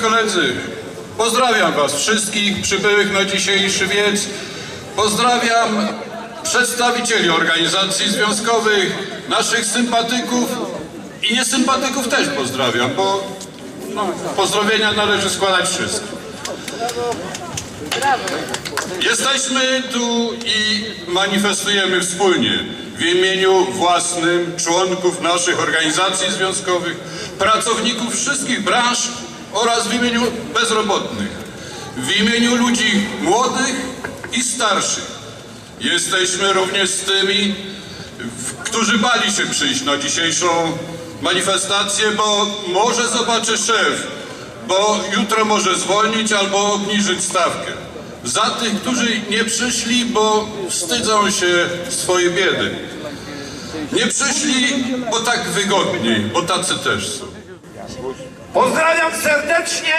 koledzy, pozdrawiam Was wszystkich przybyłych na dzisiejszy wiec. Pozdrawiam przedstawicieli organizacji związkowych, naszych sympatyków i niesympatyków też pozdrawiam, bo no, pozdrowienia należy składać wszystkim. Jesteśmy tu i manifestujemy wspólnie w imieniu własnym członków naszych organizacji związkowych, pracowników wszystkich branż oraz w imieniu bezrobotnych, w imieniu ludzi młodych i starszych. Jesteśmy również z tymi, którzy bali się przyjść na dzisiejszą manifestację, bo może zobaczy szef, bo jutro może zwolnić albo obniżyć stawkę. Za tych, którzy nie przyszli, bo wstydzą się swojej biedy. Nie przyszli, bo tak wygodniej, bo tacy też są. Pozdrawiam serdecznie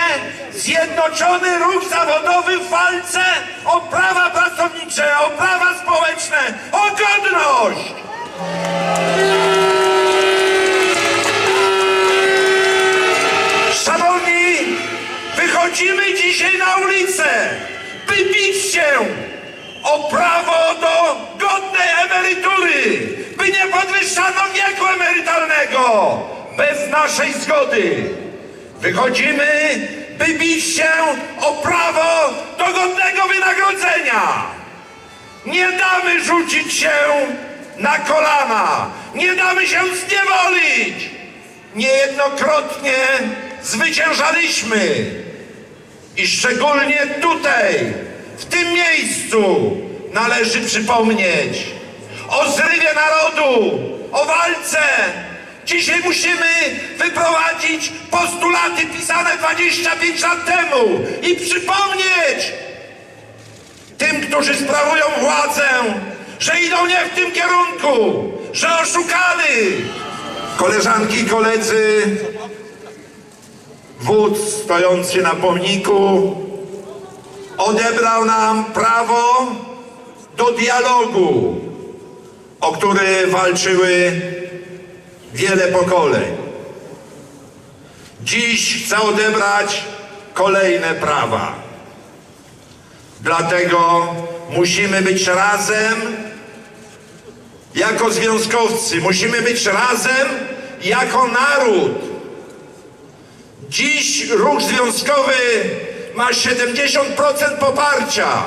Zjednoczony Ruch Zawodowy w walce o prawa pracownicze, o prawa społeczne, o godność! Szanowni, wychodzimy dzisiaj na ulicę, by bić się o prawo do godnej emerytury, by nie podwyższano wieku emerytalnego bez naszej zgody. Wychodzimy, by bić się o prawo do godnego wynagrodzenia. Nie damy rzucić się na kolana, nie damy się zniewolić. Niejednokrotnie zwyciężaliśmy i szczególnie tutaj, w tym miejscu należy przypomnieć o zrywie narodu, o walce. Dzisiaj musimy wyprowadzić postulaty pisane 25 lat temu i przypomnieć tym, którzy sprawują władzę, że idą nie w tym kierunku, że oszukali. Koleżanki i koledzy, wódz stojący na pomniku odebrał nam prawo do dialogu, o który walczyły wiele pokoleń. Dziś chce odebrać kolejne prawa. Dlatego musimy być razem jako związkowcy, musimy być razem jako naród. Dziś ruch związkowy ma 70% poparcia,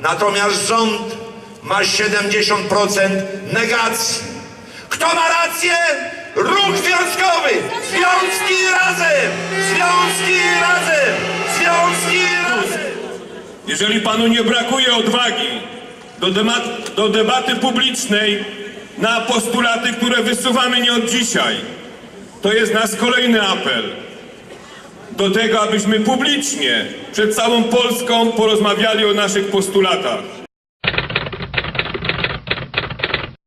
natomiast rząd ma 70% negacji. Kto ma rację? Ruch związkowy! Związki razem! Związki razem! Związki razem! Jeżeli panu nie brakuje odwagi do, demat, do debaty publicznej na postulaty, które wysuwamy nie od dzisiaj, to jest nasz kolejny apel do tego, abyśmy publicznie przed całą Polską porozmawiali o naszych postulatach.